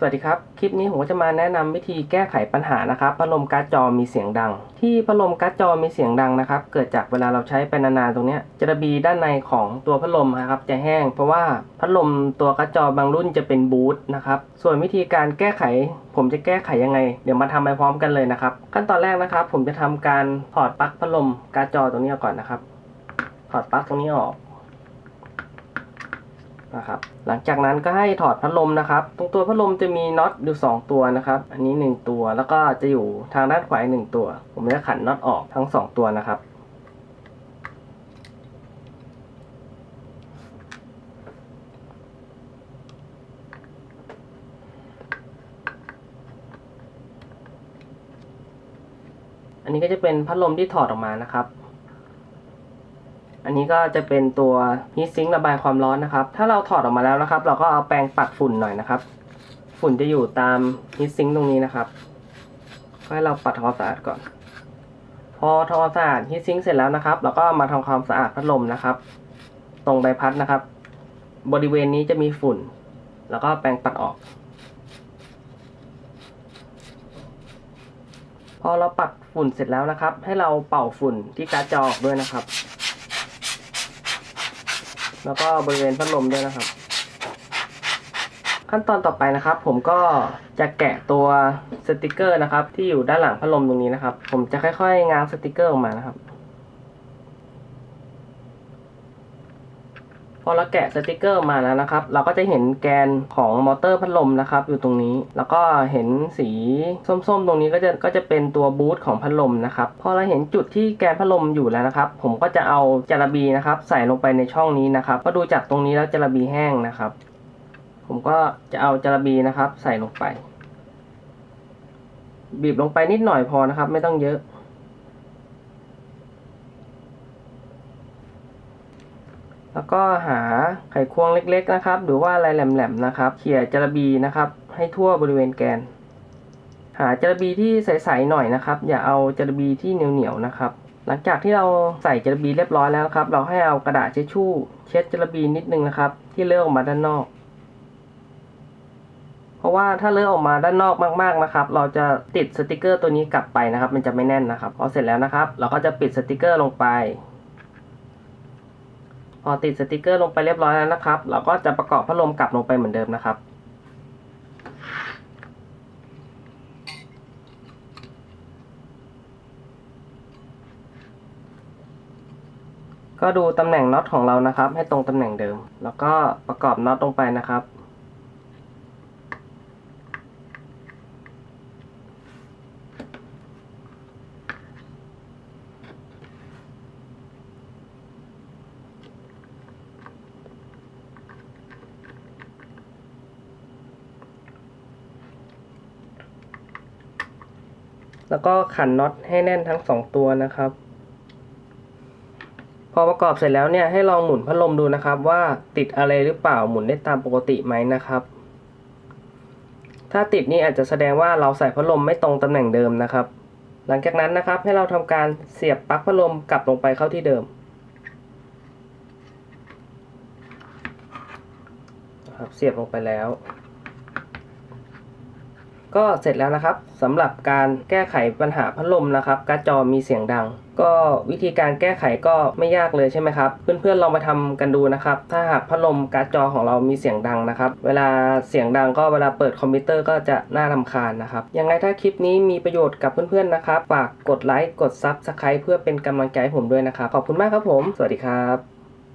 สวัสดีครับ คลิปนี้ผมก็จะมาแนะนำวิธีแก้ไขปัญหานะครับ พัดลมการ์ดจอมีเสียงดัง ที่พัดลมการ์ดจอมีเสียงดังนะครับ เกิดจากเวลาเราใช้ไปนานๆตรงนี้จะระบีด้านในของตัวพัดลมนะครับ จะแห้ง เพราะว่าพัดลมตัวการ์ดจอบางรุ่นจะเป็นบูทนะครับ ส่วนวิธีการแก้ไข ผมจะแก้ไขยังไง เดี๋ยวมาทำไปพร้อมกันเลยนะครับ ขั้นตอนแรกนะครับ ผมจะทำการถอดปลั๊กพัดลมการ์ดจอตรงนี้ก่อนนะครับ ถอดปลั๊กตรงนี้ออก นะครับหลังจากนั้นก็ให้ถอดพัดลมนะครับ ตรงตัวพัดลมจะมีน็อตอยู่ 2 ตัวนะครับ อันนี้ 1 ตัวแล้วก็จะอยู่ทางด้านขวาอีกหนึ่งตัว ผมจะขันน็อตออกทั้ง 2 ตัวนะครับ อันนี้ก็จะเป็นพัดลมที่ถอดออกมานะครับ อันนี้ก็จะเป็นตัวฮีทซิงระบายความร้อนนะครับ ถ้าเราถอดออกมาแล้วนะครับ เราก็เอาแปรงปัดฝุ่นหน่อยนะครับ ฝุ่นจะอยู่ตามฮีทซิงตรงนี้นะครับให้เราปัดทำความสะอาดก่อน พอทำความสะอาดฮีทซิงเสร็จแล้วนะครับ เราก็มาทำความสะอาดพัดลมนะครับ ตรงใบพัดนะครับ บริเวณนี้จะมีฝุ่น แล้วก็แปรงปัดออก พอเราปัดฝุ่นเสร็จแล้วนะครับ ให้เราเป่าฝุ่นที่การ์ดจอออกด้วยนะครับ แล้วก็บริเวณพัดลมด้วยนะครับ ขั้นตอนต่อไปนะครับ ผมก็จะแกะตัวสติกเกอร์นะครับ ที่อยู่ด้านหลังพัดลมตรงนี้นะครับ ผมจะค่อยๆ ง้างสติกเกอร์ออกมานะครับ อเราแกะสติกเกอร์มาแล้วนะครับ เราก็จะเห็นแกนของมอเตอร์พัดลมนะครับ อยู่ตรงนี้ แล้วก็เห็นสีส้มๆ ตรงนี้ก็จะก็จะเป็นตัวบูทของพัดลมนะครับพอเราเห็นจุดที่แกนพัดลมอยู่แล้วนะครับ ผมก็จะเอาจาระบีนะครับ ใส่ลงไปในช่องนี้นะครับก็ดูจากตรงนี้แล้วจาระบีแห้งนะครับ ผมก็จะเอาจาระบีนะครับ ใส่ลงไป บีบลงไปนิดหน่อยพอนะครับ ไม่ต้องเยอะ แล้วก็หาไขควงเล็กๆนะครับ หรือว่าอะไรแหลมๆนะครับ เขี่ยจระบีนะครับ ให้ทั่วบริเวณแกน หาจระบีที่ใสๆหน่อยนะครับ อย่าเอาจระบีที่เหนียวๆนะครับ หลังจากที่เราใส่จระบีเรียบร้อยแล้วครับ เราให้เอากระดาษเช็ดชู่ เช็ดจระบีนิดนึงนะครับ ที่เลอะออกมาด้านนอก เพราะว่าถ้าเลอะออกมาด้านนอกมากๆนะครับ เราจะติดสติกเกอร์ตัวนี้กลับไปนะครับ มันจะไม่แน่นนะครับพอเสร็จแล้วนะครับ เราก็จะปิดสติกเกอร์ลงไป อติดสติกเกอร์ลงไปเรียบร้อยแล้วนะครับ เราก็จะประกอบพัดลมกลับลงไปเหมือนเดิมนะครับ ก็ดูตำแหน่งน็อตของเรานะครับ ให้ตรงตำแหน่งเดิม แล้วก็ประกอบน็อตลงไปนะครับ แล้วก็ขันน็อตให้แน่นทั้งสองตัวนะครับ พอประกอบเสร็จแล้วเนี่ยให้ลองหมุนพัดลมดูนะครับ ว่าติดอะไรหรือเปล่าหมุนได้ตามปกติไหมนะครับ ถ้าติดนี่อาจจะแสดงว่าเราใส่พัดลมไม่ตรงตำแหน่งเดิมนะครับ หลังจากนั้นนะครับให้เราทำการเสียบปลั๊กพัดลมกลับลงไปเข้าที่เดิมครับเสียบลงไปแล้ว ก็เสร็จแล้วนะครับสำหรับการแก้ไขปัญหาพัดลมนะครับการ์ดจอมีเสียงดัง ก็วิธีการแก้ไขก็ไม่ยากเลยใช่ไหมครับ เพื่อนๆลองไปทำกันดูนะครับ ถ้าหากพัดลมการ์ดจอของเรามีเสียงดังนะครับ เวลาเสียงดังก็เวลาเปิดคอมพิวเตอร์ก็จะน่ารำคาญนะครับ ยังไงถ้าคลิปนี้มีประโยชน์กับเพื่อนๆนะครับฝากกดไลค์กดซับสไครต์เพื่อเป็นกำลังใจให้ผมด้วยนะครับขอบคุณมากครับผม สวัสดีครับ